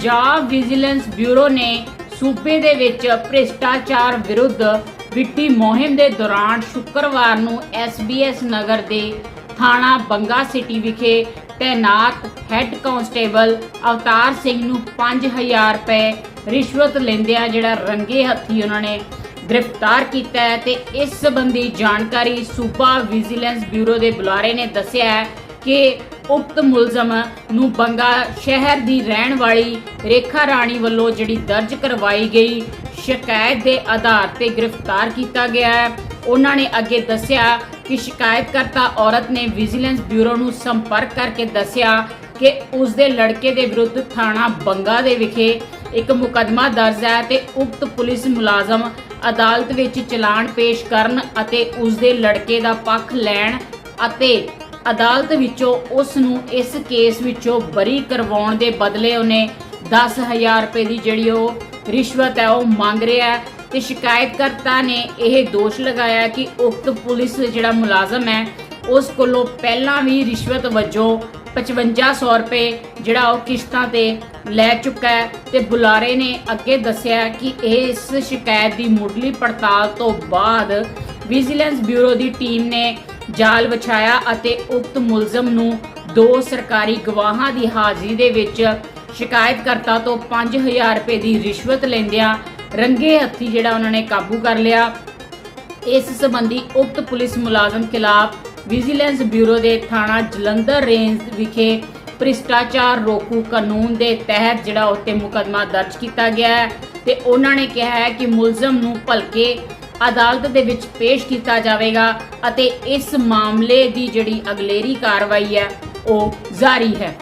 Punjab vigilance bureau ਨੇ ਸੂਬੇ ਦੇ ਵਿੱਚ ਭ੍ਰਿਸ਼ਟਾਚਾਰ ਵਿਰੁੱਧ ਵਿੱਤੀ ਮੁਹਿੰਮ ਦੇ ਦੌਰਾਨ ਸ਼ੁੱਕਰਵਾਰ ਨੂੰ ਐਸਬੀਐਸ ਨਗਰ ਦੇ ਥਾਣਾ ਬੰਗਾ ਸਿਟੀ ਵਿਖੇ ਤੈਨਾਤ ਹੈੱਡ ਕਾਂਸਟੇਬਲ ਅਵਤਾਰ ਸਿੰਘ ਨੂੰ 5000 ਰੁਪਏ ਰਿਸ਼ਵਤ ਲੈਂਦਿਆਂ ਜਿਹੜਾ ਰੰਗੇ ਹੱਥੀ ਉਹਨਾਂ ਨੇ ਗ੍ਰਿਫਤਾਰ ਕੀਤਾ ਹੈ ਤੇ ਇਸ ਸੰਬੰਧੀ ਜਾਣਕਾਰੀ ਸੂਬਾ ਵਿਜੀਲੈਂਸ ਬਿਊਰੋ ਦੇ ਬੁਲਾਰੇ ਨੇ ਦੱਸਿਆ ਹੈ ਕਿ ਉਕਤ ਮੁਲਜ਼ਮ ਨੂੰ ਬੰਗਾ ਸ਼ਹਿਰ ਦੀ ਰਹਿਣ ਵਾਲੀ ਰੇਖਾ ਰਾਣੀ ਵੱਲੋਂ ਜਿਹੜੀ ਦਰਜ ਕਰਵਾਈ ਗਈ, ਸ਼ਿਕਾਇਤ ਦੇ ਆਧਾਰ ਤੇ ਗ੍ਰਿਫਤਾਰ ਕੀਤਾ ਗਿਆ ਹੈ। ਉਹਨਾਂ ਨੇ ਅੱਗੇ ਦੱਸਿਆ ਕਿ ਸ਼ਿਕਾਇਤਕਰਤਾ ਔਰਤ ਨੇ ਵਿਜੀਲੈਂਸ ਬਿਊਰੋ ਨੂੰ ਸੰਪਰਕ ਕਰਕੇ ਦੱਸਿਆ ਕਿ ਉਸ ਦੇ ਲੜਕੇ ਦੇ ਵਿਰੁੱਧ ਥਾਣਾ ਬੰਗਾ ਦੇ ਵਿਖੇ ਇੱਕ ਮੁਕੱਦਮਾ ਦਰਜ ਹੈ ਤੇ ਉਕਤ ਪੁਲਿਸ ਮੁਲਾਜ਼ਮ ਅਦਾਲਤ ਵਿੱਚ ਚਲਾਨ ਪੇਸ਼ ਕਰਨ ਅਤੇ ਉਸ ਦੇ ਲੜਕੇ ਦਾ ਪੱਖ ਲੈਣ ਅਤੇ ਅਦਾਲਤ ਵਿੱਚੋਂ ਉਸ ਨੂੰ ਇਸ ਕੇਸ ਵਿੱਚੋਂ ਬਰੀ ਕਰਵਾਉਣ ਦੇ ਬਦਲੇ ਉਹਨੇ 10000 ਰੁਪਏ ਦੀ ਜਿਹੜੀ ਉਹ ਰਿਸ਼ਵਤ ਹੈ ਉਹ ਮੰਗ ਰਿਹਾ ਹੈ ਤੇ ਸ਼ਿਕਾਇਤਕਰਤਾ ਨੇ ਇਹ ਦੋਸ਼ ਲਗਾਇਆ ਕਿ ਉਕਤ ਪੁਲਿਸ ਜਿਹੜਾ ਮੁਲਾਜ਼ਮ ਹੈ, ਉਸ ਕੋਲੋਂ ਪਹਿਲਾਂ ਵੀ ਰਿਸ਼ਵਤ ਵਜੋਂ 5500 ਰੁਪਏ ਜਿਹੜਾ ਉਹ ਕਿਸ਼ਤਾਂ ਤੇ ਲੈ ਚੁੱਕਾ ਹੈ ਤੇ ਬੁਲਾਰੇ ਨੇ ਅੱਗੇ ਦੱਸਿਆ ਕਿ ਇਸ ਸ਼ਿਕਾਇਤ ਦੀ ਮੁੱਢਲੀ ਪੜਤਾਲ ਤੋਂ ਬਾਅਦ ਵਿਜੀਲੈਂਸ ਬਿਊਰੋ ਦੀ ਟੀਮ ਨੇ ਜਾਲ ਵਿਛਾਇਆ ਅਤੇ ਉਕਤ ਮੁਲਜ਼ਮ ਨੂੰ ਦੋ ਸਰਕਾਰੀ ਗਵਾਹਾਂ ਦੀ ਹਾਜ਼ਰੀ ਦੇ ਵਿੱਚ ਸ਼ਿਕਾਇਤਕਰਤਾ ਤੋਂ 5000 ਰੁਪਏ ਦੀ ਰਿਸ਼ਵਤ ਲੈਂਦਿਆਂ ਰੰਗੇ ਹੱਥੀ ਜਿਹੜਾ ਉਹਨਾਂ ਨੇ ਕਾਬੂ ਕਰ ਲਿਆ। ਇਸ ਸੰਬੰਧੀ ਉਕਤ ਪੁਲਿਸ ਮੁਲਾਜ਼ਮ ਖਿਲਾਫ ਵਿਜੀਲੈਂਸ ਬਿਊਰੋ ਦੇ ਥਾਣਾ ਜਲੰਧਰ ਰੇਂਜ ਵਿਖੇ ਭ੍ਰਿਸ਼ਟਾਚਾਰ ਰੋਕੂ ਕਾਨੂੰਨ ਦੇ ਤਹਿਤ ਜਿਹੜਾ ਉੱਤੇ ਮੁਕੱਦਮਾ ਦਰਜ ਕੀਤਾ ਗਿਆ ਹੈ ਤੇ ਉਹਨਾਂ ਨੇ ਕਿਹਾ ਹੈ ਕਿ ਮੁਲਜ਼ਮ ਨੂੰ ਭਲਕੇ ਅਦਾਲਤ ਦੇ ਵਿੱਚ ਪੇਸ਼ ਕੀਤਾ ਜਾਵੇਗਾ ਅਤੇ ਇਸ ਮਾਮਲੇ ਦੀ ਜਿਹੜੀ ਅਗਲੇਰੀ ਕਾਰਵਾਈ ਹੈ, ਉਹ ਜਾਰੀ ਹੈ।